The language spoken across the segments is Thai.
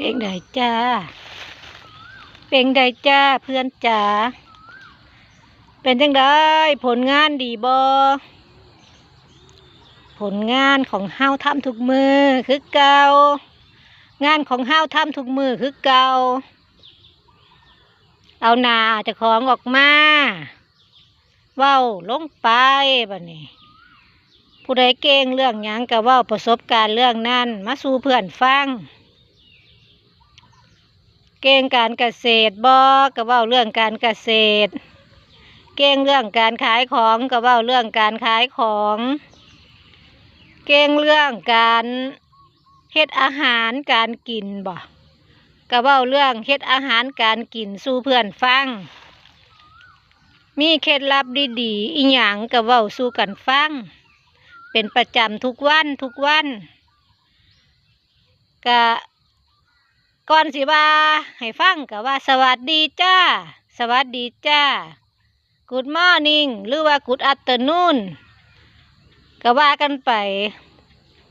เป็นไดจ้า เป็นไดจ้าเพื่อนจ๋า เป็นจังไดผลงานดีบอผลงานของเฮาทำทุกมือคือเก่างานของเฮาทำทุกมือคือเก่าเอาหนาจะของออกมาเว้าลงไปบัดนี้ ผู้ใดเก่งเรื่องหยังก็ว้าประสบการณ์เรื่องนั้นมาสู่เพื่อนฟัง เก่งการเกษตรบอก็เว้าเรื่องการเกษตร เก่งเรื่องการขายของก็เว้าเรื่องการขายของ เก่งเรื่องการเฮ็ดอาหารการกินบ่ก็เว้าเรื่องเฮ็ดอาหารการกินสู่เพื่อนฟัง มีเคล็ดลับดีๆอีหยังก็เว้าสู่กันฟัง เป็นประจำทุกวันทุกวันก็ ก่อนสิว่าให้ฟังก็ว่า สวัสดีจ้า สวัสดีจ้า Good morning หรือว่า Good afternoon ก็ว่ากันไป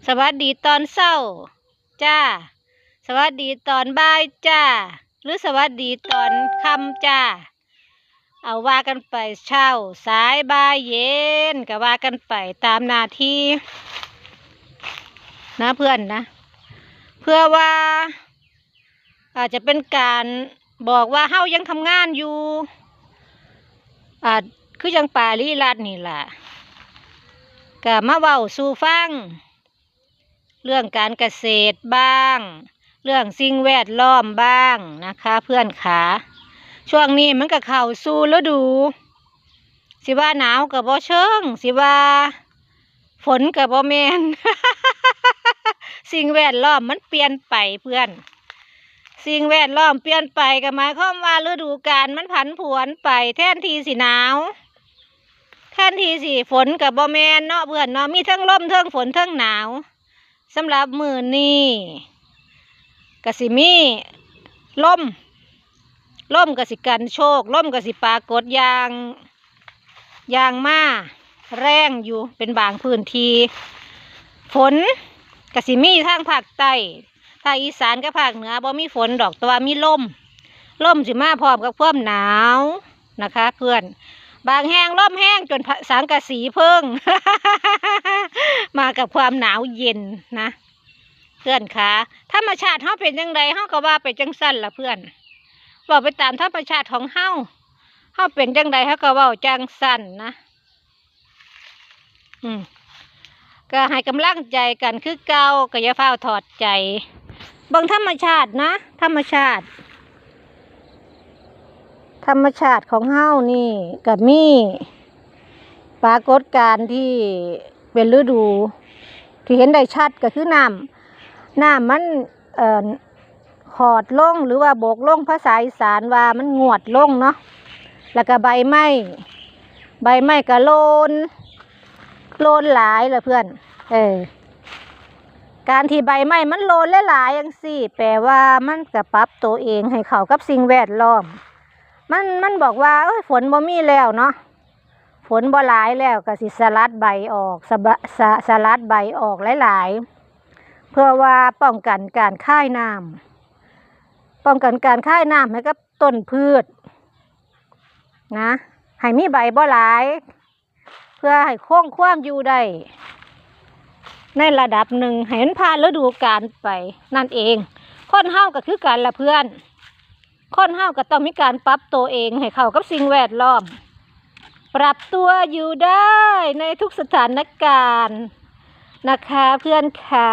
สวัสดีตอนเช้า จ้า สวัสดีตอนบ่ายจ้า หรือสวัสดีตอนค่ำจ้า เอาว่ากันไปเช้าสายบ่ายเย็นก็ว่ากันไปตามหน้าที่นะเพื่อนนะ เพื่อว่า อาจจะเป็นการบอกว่าเฮายังทำงานอยู่อาจคือยังป่าลีลัดนี่แหละก็มาเว้าสู่ฟัง เรื่องการเกษตรบ้าง เรื่องสิ่งแวดล้อมบ้างนะคะ เพื่อนขา ช่วงนี้มันก็เข้าสู่ฤดู สิว่าหนาวกับบ่เชิง สิว่าฝนกับบ่แมน สิ่งแวดล้อมมันเปลี่ยนไปเพื่อน สิ่งแวดล้อมเปลี่ยนไปก็หมายความว่าฤดูกาลมันผันผวนไปแท่นทีสิหนาวแท่นทีสิฝนกับบ่แมนเนาะเพื่อนเนาะมีทั้งลมทั้งฝนทั้งหนาวสำหรับมือนี้กสิมีลมล่มกสิกันโชคล่มกสิปรากฏยางยางมาแรงอยู่เป็นบางพื้นที่ฝนกสิมีทางภาคใต้าคอีสานกับภาคเหนือบ่มีฝนดอกแตัวามีลมลมสิมาพร้อมกับความหนาวนะคะ เพื่อน บางแห้งล่มแห้งจนสังกะสีเพิ่ง มากับความหนาวเย็นนะ เพื่อนคะธรรมชาติเฮาเป็นจังไดเฮาก็ว่าไปจังสั้นละเพื่อนเว่าไปตามธรรมชาติของเฮาเฮาเป็นจังใดเฮาก็ว้าจังสั่นนะอืมก็ให้กำลังใจกันคือเก่าก็อย่าเฝ้าถอดใจ บิ่งธรรมชาตินะ ธรรมชาติ ธรรมชาติของเฮานี่ก็มีปรากฏการณ์ที่เป็นฤดู ที่เห็นได้ชัดก็คือน้ำน้ำมันเอ่อขอดลงหรือว่าโบกลงภาษาอีสานว่ามันงวดลงเนาะแล้วก็ใบไม้ใบไม้ก็โลนโลนหลายเลยเพื่อน เออ การที่ใบไม้มันโลนหลายๆอย่างสี่ แปลว่ามันก็ปรับตัวเองให้เข้ากับสิ่งแวดล้อม มันมันบอกว่าเอ้ยฝนบ่มีแล้วเนาะฝนบ่หลายแล้วก็สิสลัดใบออกสบะสสลัดใบออกหลายๆ เพื่อว่าป้องกันการค่ายน้ำป้องกันการค่ายน้ำให้กับต้นพืชนะให้มีใบบ่หลาย เพื่อให้คงความอยู่ได้ ในระดับหนึ่งเห็นผ่านฤดูกาลไปนั่นเองค้นเฮาก็คือการละเพื่อนค้นเฮาก็ต้องมีการปรับตัวเองให้เข้ากับสิ่งแวดล้อม ปรับตัวอยู่ได้ในทุกสถานการณ์นะคะเพื่อนค่ะ